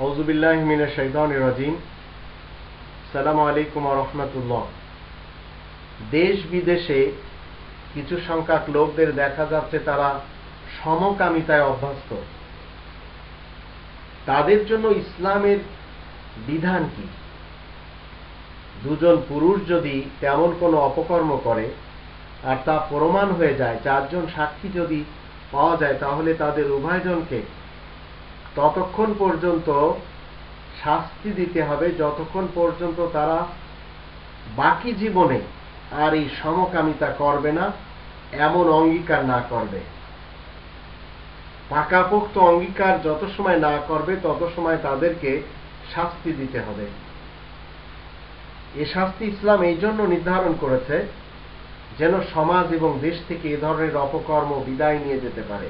আউজুবিল্লাহ মিনা শৈতান রাজিম। সালাম আলাইকুম রহমতুল্লাহ। দেশ বিদেশে কিছু সংখ্যক লোকদের দেখা যাচ্ছে তারা সমকামিতায় অভ্যস্ত। তাদের জন্য ইসলামের বিধান কি? দুজন পুরুষ যদি তেমন কোনো অপকর্ম করে আর তা প্রমাণ হয়ে যায়, চারজন সাক্ষী যদি পাওয়া যায়, তাহলে তাদের উভয়জনকে ততক্ষণ পর্যন্ত শাস্তি দিতে হবে, যতক্ষণ পর্যন্ত তারা বাকি জীবনে আর এই সমকামিতা করবে না, এমন অঙ্গীকার না করবে। পাকাপোক্ত অঙ্গীকার যত সময় না করবে, তত সময় তাদেরকে শাস্তি দিতে হবে। এ শাস্তি ইসলাম এই জন্য নির্ধারণ করেছে, যেন সমাজ এবং দেশ থেকে এ ধরনের অপকর্ম বিদায় নিয়ে যেতে পারে।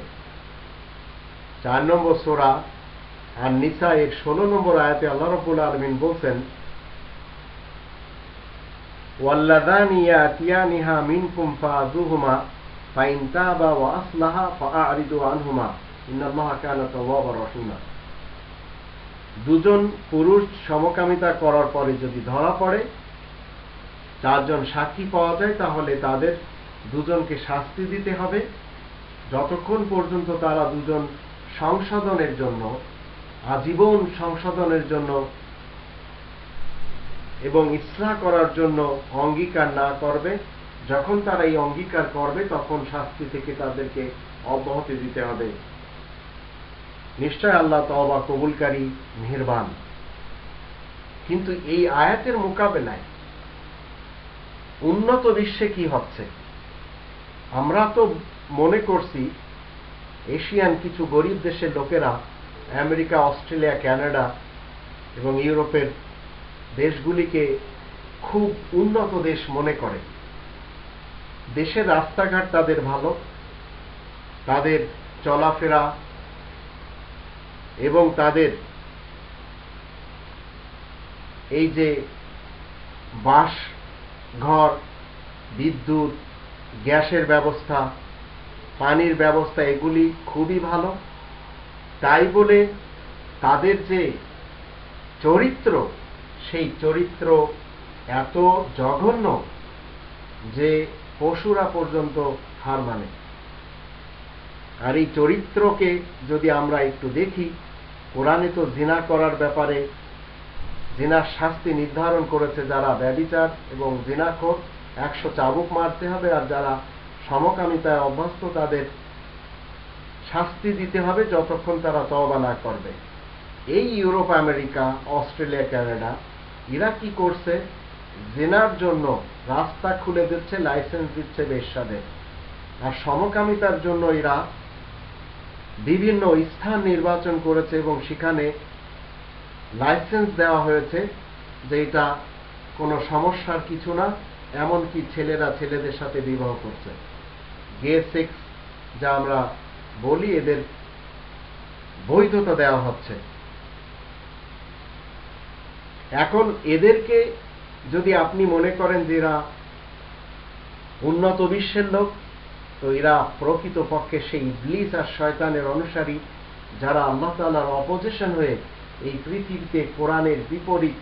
চার নম্বর সোরা আর নিসা এর ষোলো নম্বর আয়াতে আল্লাহ রবুল আলমিন বলছেন দুজন পুরুষ সমকামিতা করার পরে যদি ধরা পড়ে, চারজন সাক্ষী পাওয়া যায়, তাহলে তাদের দুজনকে শাস্তি দিতে হবে। যতক্ষণ পর্যন্ত তারা দুজন সংশোধনের জন্য আজীবন সংশোধনের জন্য এবং ইসলাহ করার জন্য অঙ্গীকার না করবে। যখন তারা এই অঙ্গীকার করবে, তখন শাস্তি থেকে তাদেরকে অব্যাহতি দিতে হবে। নিশ্চয় আল্লাহ তবা কবুলকারী, মেহরবান। কিন্তু এই আয়াতের মোকাবেলায় উন্নত বিশ্বে কি হচ্ছে? আমরা তো মনে করছি, এশিয়ান কিছু গরিব দেশের লোকেরা আমেরিকা, অস্ট্রেলিয়া, কানাডা এবং ইউরোপের দেশগুলিকে খুব উন্নত দেশ মনে করে। দেশের রাস্তাঘাট তাদের ভালো, তাদের চলাফেরা এবং তাদের এই যে বাস ঘর, বিদ্যুৎ, গ্যাসের ব্যবস্থা, পানির ব্যবস্থা, এগুলি খুবই ভালো। তাই বলে তাদের যে চরিত্র, সেই চরিত্র এত জঘন্য যে পশুরা পর্যন্ত হার মানে। আর এই চরিত্রকে যদি আমরা একটু দেখি, কোরআনে তো জিনা করার ব্যাপারে জিনার শাস্তি নির্ধারণ করেছে যারা ব্যবিচার এবং জিনাখোর, একশো চাবুক মারতে হবে আর যারা সমকামিতায় অভ্যস্ত তাদের শাস্তি দিতে হবে যতক্ষণ তারা তবা না করবে। এই ইউরোপ, আমেরিকা, অস্ট্রেলিয়া, কানাডা, এরা কি করছে? জেনার জন্য রাস্তা খুলে দিচ্ছে, লাইসেন্স দিচ্ছে বেশ্যাদের। আর সমকামিতার জন্য এরা বিভিন্ন স্থান নির্বাচন করেছে এবং সেখানে লাইসেন্স দেওয়া হয়েছে যে এটা কোনো সমস্যার কিছু না, এমনকি ছেলেরা ছেলেদের সাথে বিবাহ করছে। গে সেক্স যা আমরা বলি এদের বৈধতা দেওয়া হচ্ছে। এখন এদেরকে যদি আপনি মনে করেন যে এরা উন্নত বিশ্বের লোক, তো এরা প্রকৃত পক্ষে সেই ইবলিস আর শয়তানের অনুসারী যারা আল্লাহ তালার অপোজিশন হয়ে এই পৃথিবীতে কোরআনের বিপরীত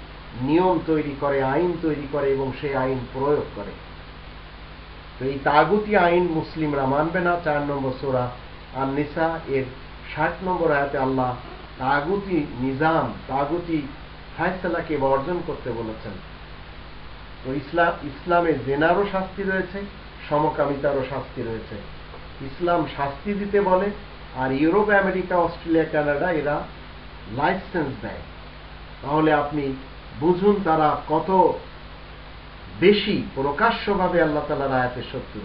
নিয়ম তৈরি করে, আইন তৈরি করে এবং সেই আইন প্রয়োগ করে। তো এই তাগুতি আইন মুসলিমরা মানবে না। চার নম্বর সোরা আর নিসা এর ষাট নম্বর আয়াতে আল্লাহ তাগুতি নিজাম, তাগুতি ফায়সালাকে বর্জন করতে বলেছেন। তো ইসলাম, ইসলামে জেনারও শাস্তি রয়েছে, সমকামিতারও শাস্তি রয়েছে। ইসলাম শাস্তি দিতে বলে, আর ইউরোপ, আমেরিকা, অস্ট্রেলিয়া, কানাডা, এরা লাইসেন্স দেয়। তাহলে আপনি বুঝুন তারা কত বেশি প্রকাশ্যভাবে আল্লাহ তালার আয়াতের শত্রু।